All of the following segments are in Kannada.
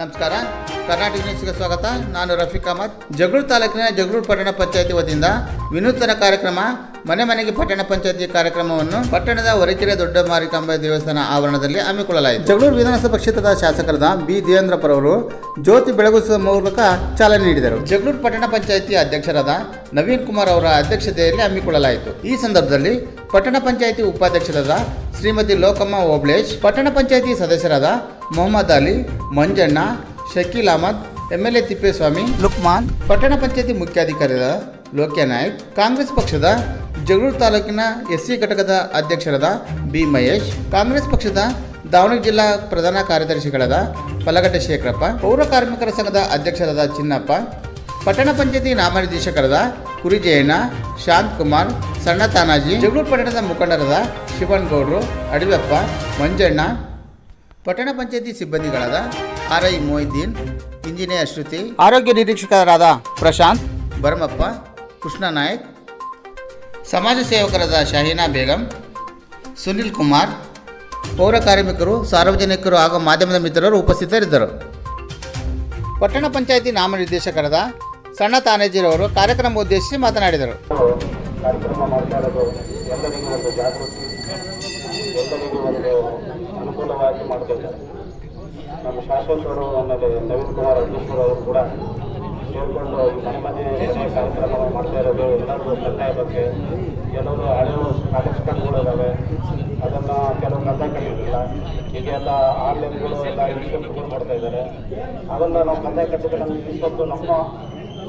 ನಮಸ್ಕಾರ. ಕರ್ನಾಟಕ ನ್ಯೂಸ್ಗೆ ಸ್ವಾಗತ. ನಾನು ರಫೀಕ್ ಅಹಮದ್. ಜಗಳೂರು ತಾಲೂಕಿನ ಜಗಳೂರು ಪಟ್ಟಣ ಪಂಚಾಯತಿ ವತಿಯಿಂದ ವಿನೂತನ ಕಾರ್ಯಕ್ರಮ ಮನೆ ಮನೆಗೆ ಪಟ್ಟಣ ಪಂಚಾಯತಿ ಕಾರ್ಯಕ್ರಮವನ್ನು ಪಟ್ಟಣದ ಹೊರಕೆರೆ ದೊಡ್ಡ ಮಾರಿಕಾಂಬ ದೇವಸ್ಥಾನ ಆವರಣದಲ್ಲಿ ಹಮ್ಮಿಕೊಳ್ಳಲಾಯಿತು. ಜಗಳೂರು ವಿಧಾನಸಭಾ ಕ್ಷೇತ್ರದ ಶಾಸಕರಾದ ಬಿ. ದೇವೇಂದ್ರಪ್ಪರವರು ಜ್ಯೋತಿ ಬೆಳಗಿಸುವ ಮೂಲಕ ಚಾಲನೆ ನೀಡಿದರು. ಜಗಳೂರು ಪಟ್ಟಣ ಪಂಚಾಯತಿ ಅಧ್ಯಕ್ಷರಾದ ನವೀನ್ ಕುಮಾರ್ ಅವರ ಅಧ್ಯಕ್ಷತೆಯಲ್ಲಿ ಹಮ್ಮಿಕೊಳ್ಳಲಾಯಿತು. ಈ ಸಂದರ್ಭದಲ್ಲಿ ಪಟ್ಟಣ ಪಂಚಾಯತಿ ಉಪಾಧ್ಯಕ್ಷರಾದ ಶ್ರೀಮತಿ ಲೋಕಮ್ಮ ಓಬ್ಳೇಶ್ ಪಟ್ಟಣ ಪಂಚಾಯತಿ ಸದಸ್ಯರಾದ Mohammed Ali Manjanna Shakeel Ahmed M L A Thippeswamy Lukman ಪಟ್ಟಣ ಪಂಚಾಯತಿ ಮುಖ್ಯಾಧಿಕಾರಿಯಾದ ಲೋಕ್ಯ ನಾಯ್ಕ್ ಕಾಂಗ್ರೆಸ್ ಪಕ್ಷದ ಜಗಳೂರು ತಾಲೂಕಿನ ಎಸ್ ಸಿ ಘಟಕದ ಅಧ್ಯಕ್ಷರಾದ ಬಿ ಮಹೇಶ್, ಕಾಂಗ್ರೆಸ್ ಪಕ್ಷದ ದಾವಣಗೆರೆ ಜಿಲ್ಲಾ ಪ್ರಧಾನ ಕಾರ್ಯದರ್ಶಿಗಳಾದ ಪಲಗಟ್ಟೆ ಶೇಖರಪ್ಪ, ಪೌರ ಕಾರ್ಮಿಕರ ಸಂಘದ ಅಧ್ಯಕ್ಷರಾದ ಚಿನ್ನಪ್ಪ, ಪಟ್ಟಣ ಪಂಚಾಯತಿ ನಾಮನಿರ್ದೇಶಕರಾದ ಕುರಿಜಯಣ್ಣ, ಶಾಂತ್ ಕುಮಾರ್, ಸಣ್ಣ ತಾನಾಜಿ, ಜಗಳೂರು ಪಟ್ಟಣದ ಮುಖಂಡರಾದ ಶಿವನ್ ಗೌಡ್ರು ಅಡವೆಪ್ಪ ಮಂಜಣ್ಣ, ಪಟ್ಟಣ ಪಂಚಾಯತಿ ಸಿಬ್ಬಂದಿಗಳಾದ R I Moideen engineer Shruti, ಆರೋಗ್ಯ ನಿರೀಕ್ಷಕರಾದ ಪ್ರಶಾಂತ್, ಭರಮಪ್ಪ, ಕೃಷ್ಣ ನಾಯಕ್ ಸಮಾಜ ಸೇವಕರಾದ ಶಹೀನಾ ಬೇಗಂ, ಸುನಿಲ್ ಕುಮಾರ್, ಪೌರ ಕಾರ್ಮಿಕರು, ಸಾರ್ವಜನಿಕರು ಹಾಗೂ ಮಾಧ್ಯಮದ ಮಿತ್ರರು ಉಪಸ್ಥಿತರಿದ್ದರು. ಪಟ್ಟಣ ಪಂಚಾಯತಿ ನಾಮನಿರ್ದೇಶಕರಾದ ಸಣ್ಣ ತಾನೇಜಿರವರು ಕಾರ್ಯಕ್ರಮ ಉದ್ದೇಶಿಸಿ ಮಾತನಾಡಿದರು. ಕಾರ್ಯಕ್ರಮ ಎಲ್ಲರಿಗೂ ಒಂದು ಜಾಗೃತಿ ಅನುಕೂಲವಾಗಿ ಮಾಡಬೇಕು ನಮ್ಮ ಶಾಸಕರು ಆಮೇಲೆ ನವೀನ್ ಕುಮಾರ್ ಅಧ್ಯಕ್ಷರು ಅವರು ಕೂಡ ಈ ಮನೆ ಮನೆ ಕಾರ್ಯಕ್ರಮಗಳು ಮಾಡ್ತಾ ಇರೋದು ಎಲ್ಲರಿಗೂ ಕಂದಾಯ ಬಗ್ಗೆ ಕೆಲವರು ಹಳೆಯ ಕಾಲೇಜ್ಗಳು ಇದ್ದಾವೆ ಅದನ್ನು ಕೆಲವು ಕಂದಾಯ ಕಟ್ಟಿರಲಿಲ್ಲ ಈಗೆಲ್ಲ ಆನ್ಲೈನ್ಗಳು ಎಲ್ಲ ಇನ್ಸ್ಪೆಕ್ಟ್ಗಳು ಮಾಡ್ತಾ ಇದ್ದಾರೆ ಅದನ್ನು ನಾವು ಕಂದಾಯ ಕಟ್ಟಿದ್ರೆ ನಮಗೆ ಇಷ್ಟೊತ್ತು ನಮ್ಮ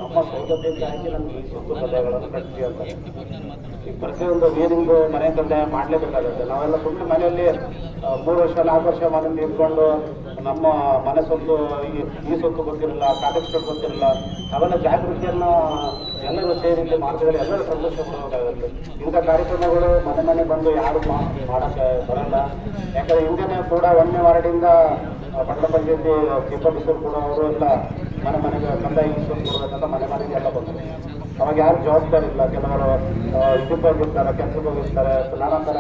ನಮ್ಮ ಸೌಲಭ್ಯಕ್ಕಾಗಿ ನಮ್ಗೆ ಈ ಸುತ್ತು ಕಲೆಗಳನ್ನು ಕಟ್ಟಿ ಅಂತ. ಈ ಪ್ರತಿಯೊಂದು ನೀರಿಂದು ಮನೆ ಕಂದಾಯ ಮಾಡಲೇಬೇಕಾಗುತ್ತೆ. ನಾವೆಲ್ಲ ಸುಮ್ಮನೆ ಮನೆಯಲ್ಲಿ ಮೂರು ವರ್ಷ, ನಾಲ್ಕು ವರ್ಷ ಮನೆ ನಿಂತ್ಕೊಂಡು ನಮ್ಮ ಮನೆ ಸೊತ್ತು, ಈ ಸೊತ್ತು ಗೊತ್ತಿರಲಿಲ್ಲ ಕಾಲೇಜ್ ಸೊತ್ತು ಗೊತ್ತಿರಲಿಲ್ಲ ಅವೆಲ್ಲ ಜಾಗೃತಿಯನ್ನು ಎಲ್ಲರೂ ಸೇರಿ ಇಲ್ಲಿ ಮಾಡ್ತಿದ್ರೆ ಎಲ್ಲರೂ ಸಂತೋಷ ಪಡಬೇಕಾಗುತ್ತೆ. ಇಂಥ ಕಾರ್ಯಕ್ರಮಗಳು ಮನೆ ಮನೆ ಬಂದು ಯಾರು ಮಾಡಕ್ಕೆ ಬರಲ್ಲ. ಯಾಕಂದ್ರೆ ಹಿಂದೆನೇ ಕೂಡ ಒಂದನೇ ವಾರ್ಡಿಂದ ಪಟ್ಟಣ ಪಂಚಾಯತಿ ಸಿಬ್ಬಂದಿಸರು ಕೂಡ ಅವರು ಎಲ್ಲ ಮನೆ ಮನೆಗೆ ಕಂದಾಯ ಇಸ್ಕೊಂಡು ಕೊಡಬೇಕಂತ ಮನೆ ಮನೆಗೆ ಎಲ್ಲ ಬಂದರು ಅವಾಗ ಯಾರು ಜವಾಬ್ದಾರಿ ಇಲ್ಲ. ಕೆಲವರು ಇದಕ್ಕೆ ಹೋಗಿರ್ತಾರೆ ಕೆಲಸಕ್ಕೆ ಹೋಗಿರ್ತಾರೆ ನಾನಾ ಥರ